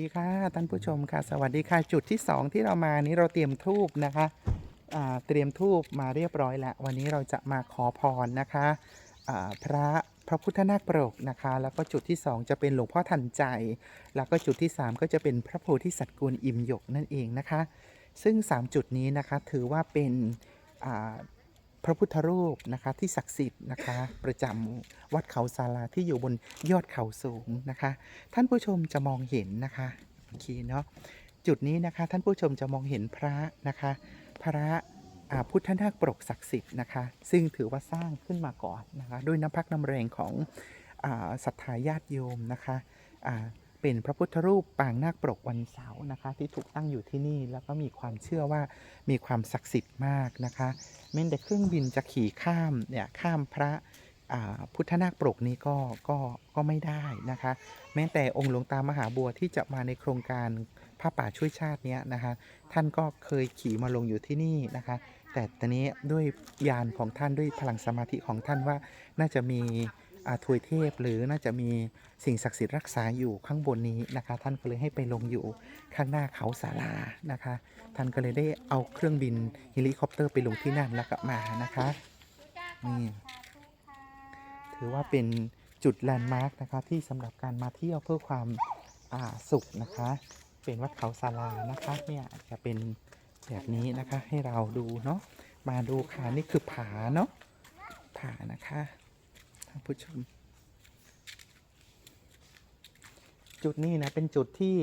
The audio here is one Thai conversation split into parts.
สวัสดีค่ะท่านผู้ชมค่ะ สวัสดีค่ะจุดที่ 2 ที่เรามานี้เราเตรียมทูบนะคะเตรียมทูบมาเรียบร้อยแล้ว วันนี้เราจะมาขอพรนะคะพระพระพุทธนาคปรกนะคะ แล้วก็จุดที่ 2 จะเป็นหลวงพ่อทันใจ แล้วก็จุดที่ 3 ก็จะเป็นพระโพธิสัตว์กวนอิมหยกนั่นเองนะคะ ซึ่ง 3 จุดนี้นะคะถือว่าเป็น พระพุทธรูปนะคะที่ศักดิ์สิทธิ์นะคะ ประจำวัดเขาศาลาที่อยู่บนยอดเขาสูงนะคะ ท่านผู้ชมจะมองเห็นนะคะโอเคเนาะจุดนี้นะคะ ท่านผู้ชมจะมองเห็นพระนะคะ พระพุทธนาคปรกศักดิ์สิทธิ์นะคะ ซึ่งถือว่าสร้างขึ้นมาก่อนนะคะ ด้วยน้ำพักน้ำแรงของศรัทธาญาติโยมนะคะ เป็นพระพุทธรูปปางนาคปรกวันเสาร์นะคะ ที่ถูกตั้งอยู่ที่นี่แล้วก็มีความเชื่อว่ามีความศักดิ์สิทธิ์มากนะคะแม้แต่เครื่องบินจะขี่ข้ามเนี่ยข้ามพระพุทธนาคปรกนี้ก็ก็ก็ไม่ได้นะคะ แม้แต่องค์หลวงตามหาบัวที่จะมาในโครงการผ้าป่าช่วยชาติเนี้ยนะคะท่านก็เคยขี่มาลงอยู่ที่นี่นะคะ แต่ตอนนี้ด้วยยานของท่านด้วยพลังสมาธิของท่านว่าน่าจะมี อาทวยเทพหรือน่าจะมีสิ่งศักดิ์สิทธิ์รักษาอยู่ข้างบนนี้นะคะ ท่านก็เลยให้ไปลงอยู่ข้างหน้าเขาศาลานะคะ ท่านก็เลยได้เอาเครื่องบินเฮลิคอปเตอร์ไปลงที่นั่นแล้วก็มานะคะนี่ถือว่าเป็นจุดแลนด์มาร์กนะคะที่สำหรับการมาเที่ยวเพื่อความอ่าสุขนะคะ เป็นวัดเขาศาลานะคะเนี่ยจะเป็นแบบนี้นะคะให้เราดูเนาะมาดูค่ะนี่คือผาเนาะผานะคะ ผู้ชม จุดนี้นะ เป็นจุดที่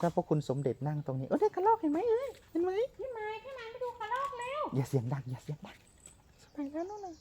พระพระคุณสมเด็จนั่งตรงนี้ เออได้กระรอกเห็นไหมเอ้ยเห็นไหมพี่ไม้พี่ไม้ไปดูกระรอกแล้ว อย่าเสียงดัง อย่าเสียงดังไปแล้วนู่นน่ะ